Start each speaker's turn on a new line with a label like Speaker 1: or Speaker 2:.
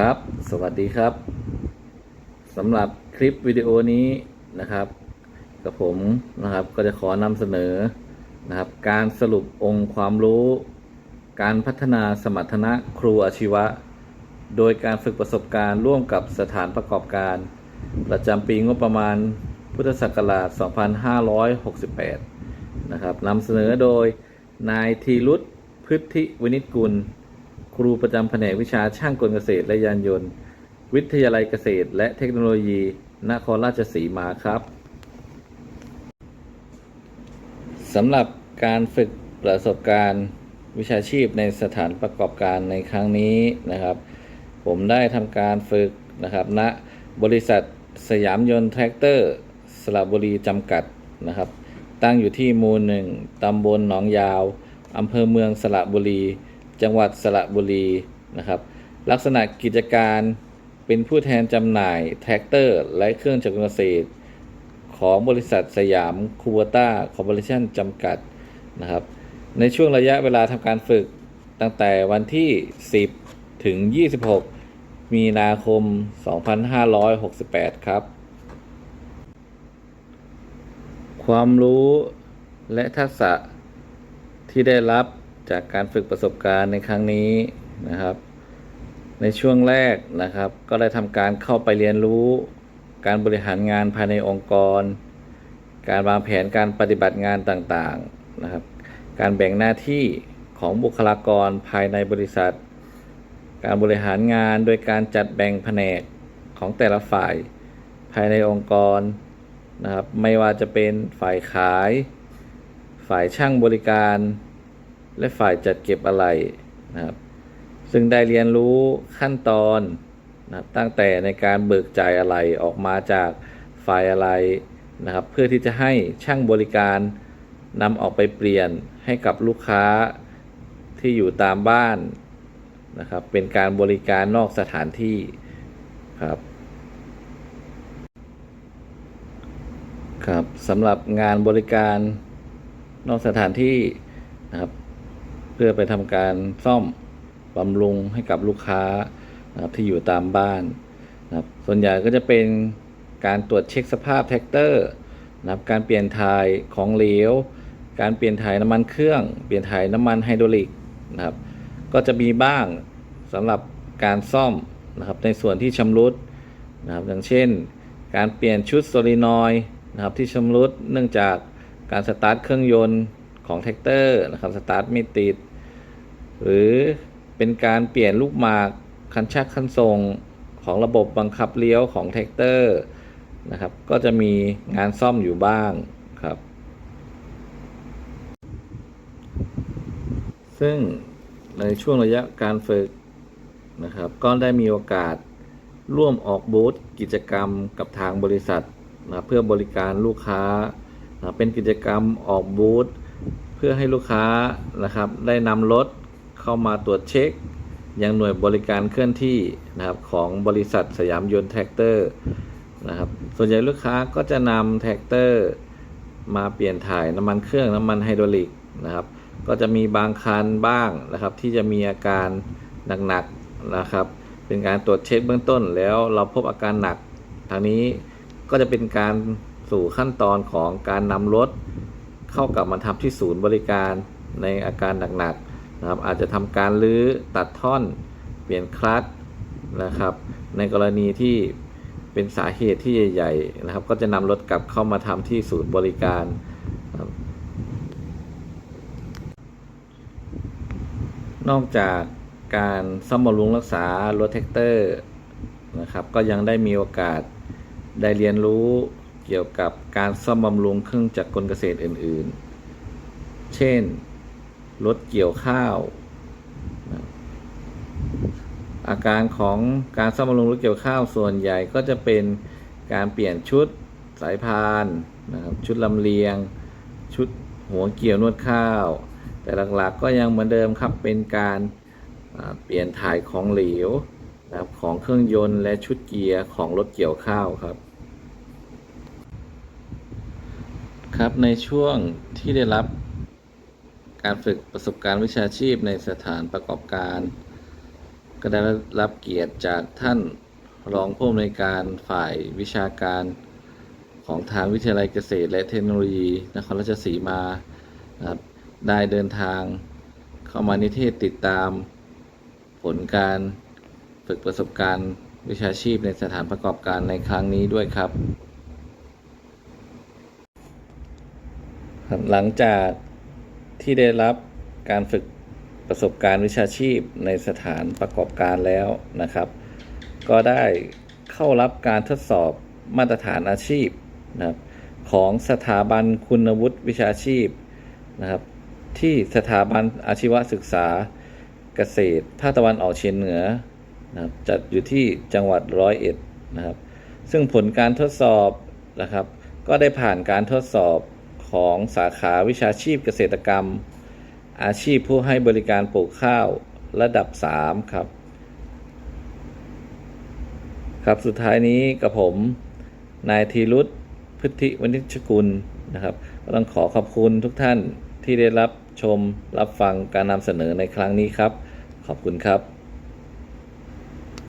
Speaker 1: ครับ สวัสดีครับสำหรับคลิปวิดีโอนี้นะครับ กับผมนะครับก็จะขอนำเสนอนะครับ การสรุปองค์ความรู้ การพัฒนาสมรรถนะครูอาชีวะ โดยการฝึกประสบการณ์ร่วมกับสถานประกอบการ ประจำปีงบประมาณพุทธศักราช 2568 นะครับนำเสนอโดยนายธีรุธพฤทธิวินิจกุล ครูประจำแผนกวิชาช่างกลเกษตรและยานยนต์ วิทยาลัยเกษตรและเทคโนโลยี นครราชสีมาครับสำหรับการฝึกประสบการณ์วิชาชีพในสถานประกอบการในครั้งนี้นะครับ ผมได้ทำการฝึกนะครับณบริษัทสยามยนต์แทรกเตอร์สระบุรีจำกัดนะครับ ตั้งอยู่ที่หมู่หนึ่งตำบลหนองยาวอำเภอเมืองสระบุรี จังหวัดสระบุรีนะครับ ลักษณะกิจการเป็นผู้แทนจำหน่ายแทรกเตอร์ และเครื่องจักรเกษตร ของบริษัทสยามคูเวต้าคอร์ปอเรชั่นจำกัดนะครับ ในช่วงระยะเวลาทำการฝึกตั้งแต่วันที่ 10 ถึง 26 มีนาคม 2568 ครับ ความรู้และทักษะที่ได้รับ จากการฝึกประสบการณ์ในครั้งนี้นะครับ ในช่วงแรกนะครับ ก็ได้ทำการเข้าไปเรียนรู้ การบริหารงานภายในองค์กร การวางแผนการปฏิบัติงานต่างๆนะครับ การแบ่งหน้าที่ของบุคลากรภายในบริษัท การบริหารงานโดยการจัดแบ่งแผนกของแต่ละฝ่ายภายในองค์กรนะครับ ไม่ว่าจะเป็นฝ่ายขาย ฝ่ายช่างบริการ และฝ่ายจัดเก็บอะไรนะครับ ซึ่งได้เรียนรู้ขั้นตอนนะครับตั้งแต่ในการเบิกจ่ายอะไรออกมาจากฝ่ายอะไรนะครับ เพื่อที่จะให้ช่างบริการนำออกไปเปลี่ยนให้กับลูกค้าที่อยู่ตามบ้านนะครับ เป็นการบริการนอกสถานที่ครับครับสำหรับงานบริการนอกสถานที่นะครับ พื่อไปทำการซ่อมบำรุงให้กับลูกค้านะครับที่อยู่ตามบ้านนะครับส่วนใหญ่ก็จะเป็นการตรวจเช็คสภาพแท็กเตอร์นะครับการเปลี่ยนถ่ายของเหลว การเปลี่ยนถ่ายน้ำมันเครื่อง เปลี่ยนถ่ายน้ำมันไฮดรอลิกนะครับก็จะมีบ้างสำหรับการซ่อมนะครับในส่วนที่ชำรุดนะครับอย่างเช่น การเปลี่ยนชุดโซลินอยด์นะครับที่ชำรุดเนื่องจากการสตาร์ทเครื่องยนต์ของแท็กเตอร์นะครับสตาร์ทไม่ติด หรือเป็นการเปลี่ยนลูกหมากคันชักคันส่งของระบบบังคับเลี้ยวของแท็กเตอร์นะครับ ก็จะมีงานซ่อมอยู่บ้างครับ ซึ่งในช่วงระยะการฝึกนะครับ ก็ได้มีโอกาสร่วมออกบูธกิจกรรมกับทางบริษัทนะเพื่อบริการลูกค้านะเป็นกิจกรรมออกบูธเพื่อให้ลูกค้านะครับ ได้นำรถ เข้ามาตรวจเช็ค ยังหน่วยบริการเคลื่อนที่นะครับของบริษัทสยามยนต์แท็กเตอร์นะครับส่วนใหญ่ลูกค้าก็จะนำแท็กเตอร์มาเปลี่ยนถ่ายน้ำมันเครื่องน้ำมันไฮดรอลิกนะครับ ก็จะมีบางคันบ้างนะครับ ที่จะมีอาการหนักๆนะครับ เป็นการตรวจเช็คเบื้องต้น แล้วเราพบอาการหนัก ทางนี้ก็จะเป็นการสู่ขั้นตอนของการนำรถ เข้ากลับมาทำที่ศูนย์บริการในอาการหนักๆ นะครับอาจจะทำการรื้อตัดท่อนเปลี่ยนคลัตช์นะครับ ในกรณีที่เป็นสาเหตุที่ใหญ่ๆนะครับ ก็จะนำรถกลับเข้ามาทำที่ศูนย์บริการนอกจากการซ่อมบำรุงรักษารถแท็กเตอร์นะครับ ก็ยังได้มีโอกาสได้เรียนรู้เกี่ยวกับการซ่อมบำรุงเครื่องจักรกลเกษตรอื่น ๆ เช่น รถเกี่ยวข้าว อาการของการซ่อมบำรุงรถเกี่ยวข้าวส่วนใหญ่ก็จะเป็นการเปลี่ยนชุดสายพานนะครับชุดลำเลียง ชุดหัวเกี่ยวนวดข้าว แต่หลักๆก็ยังเหมือนเดิมครับเป็นการเปลี่ยนถ่ายของเหลวนะครับของเครื่องยนต์และชุดเกียร์ของรถเกี่ยวข้าวครับ ครับในช่วงที่ได้รับ การฝึกประสบการณ์วิชาชีพในสถานประกอบการ ก็ได้รับเกียรติจากท่านรองผู้อำนวยการฝ่ายวิชาการของทางวิทยาลัยเกษตร และเทคโนโลยีนครราชสีมาครับได้เดินทางเข้ามานิเทศติดตามผลการฝึกประสบการณ์วิชาชีพในสถานประกอบการในครั้งนี้ด้วยครับ หลังจาก ที่ได้รับการฝึกประสบการณ์วิชาชีพในสถานประกอบการแล้วนะครับ ก็ได้เข้ารับการทดสอบมาตรฐานอาชีพนะครับของสถาบันคุณวุฒิวิชาชีพนะครับ ที่สถาบันอาชีวศึกษาเกษตรภาคตะวันออกเฉียงเหนือนะครับจัดอยู่ที่จังหวัดร้อยเอ็ดนะครับ ซึ่งผลการทดสอบนะครับ ก็ได้ผ่านการทดสอบ ของสาขาวิชาชีพเกษตรกรรม อาชีพผู้ให้บริการปลูกข้าวระดับ 3 ครับ ครับสุดท้ายนี้กับผมนายธีรุธพฤทธิวณิชกุลนะครับก็ต้องขอขอบคุณทุกท่านที่ได้รับชมรับฟังการนำเสนอในครั้งนี้ครับ ขอบคุณครับ